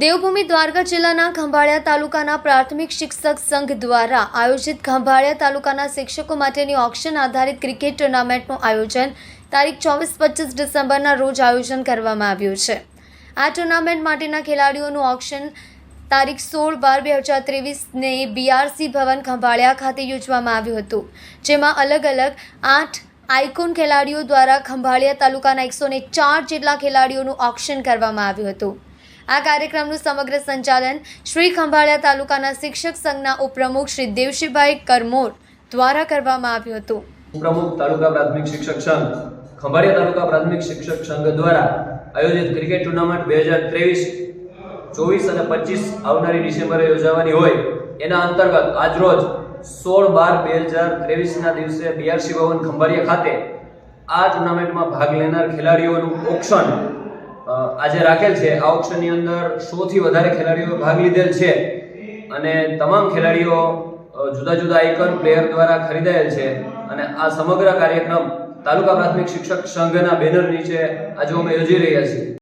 દેવભૂમિ દ્વારકા જિલ્લાના ખંભાળિયા તાલુકાના પ્રાથમિક શિક્ષક સંઘ દ્વારા આયોજિત ખંભાળિયા તાલુકાના શિક્ષકો માટેની ઓક્શન આધારિત ક્રિકેટ ટુર્નામેન્ટનું આયોજન તારીખ ચોવીસ પચીસ ડિસેમ્બરના રોજ આયોજન કરવામાં આવ્યું છે. આ ટુર્નામેન્ટ માટેના ખેલાડીઓનું ઓક્શન તારીખ સોળ બાર બે હજાર ત્રેવીસને બીઆરસી ભવન ખંભાળિયા ખાતે યોજવામાં આવ્યું હતું, જેમાં અલગ અલગ આઠ આઇકોન ખેલાડીઓ દ્વારા ખંભાળિયા તાલુકાના એકસો ચાર જેટલા ખેલાડીઓનું ઓક્શન કરવામાં આવ્યું હતું. આ કાર્યક્રમનું સમગ્ર સંચાલન શ્રી ખંભાળિયા તાલુકાના શિક્ષક સંઘના ઉપપ્રમુખ શ્રી દેવશીભાઈ કરમોર દ્વારા કરવામાં આવ્યું હતું. પ્રમુખ તાલુકા પ્રાથમિક શિક્ષક સંઘ, ખંભાળિયા તાલુકા પ્રાથમિક શિક્ષક સંઘ દ્વારા આયોજિત ક્રિકેટ ટુર્નામેન્ટ બે હજાર ત્રેવીસ, ચોવીસ અને પચીસ આવનારી ડિસેમ્બરે યોજાવાની હોય. એના અંતર્ગત આજરોજ સોળ બાર બે હજાર ત્રેવીસના દિવસે બીઆરસી ભવન ખંભાળિયા ખાતે આ ટુર્નામેન્ટમાં ભાગ લેનાર ખેલાડીઓનું ઓક્શન આજે રાખેલ છે. આ ઓક્શનની અંદર સોથી વધારે ખેલાડીઓ ભાગ લીધેલ છે. અને તમામ ખેલાડીઓ જુદા જુદા આઇકન પ્લેયર દ્વારા ખરીદાયેલ છે. અને આ સમગ્ર કાર્યક્રમ તાલુકા પ્રાથમિક શિક્ષક સંઘના બેનર નીચે આજે અમે યોજી રહ્યા છીએ.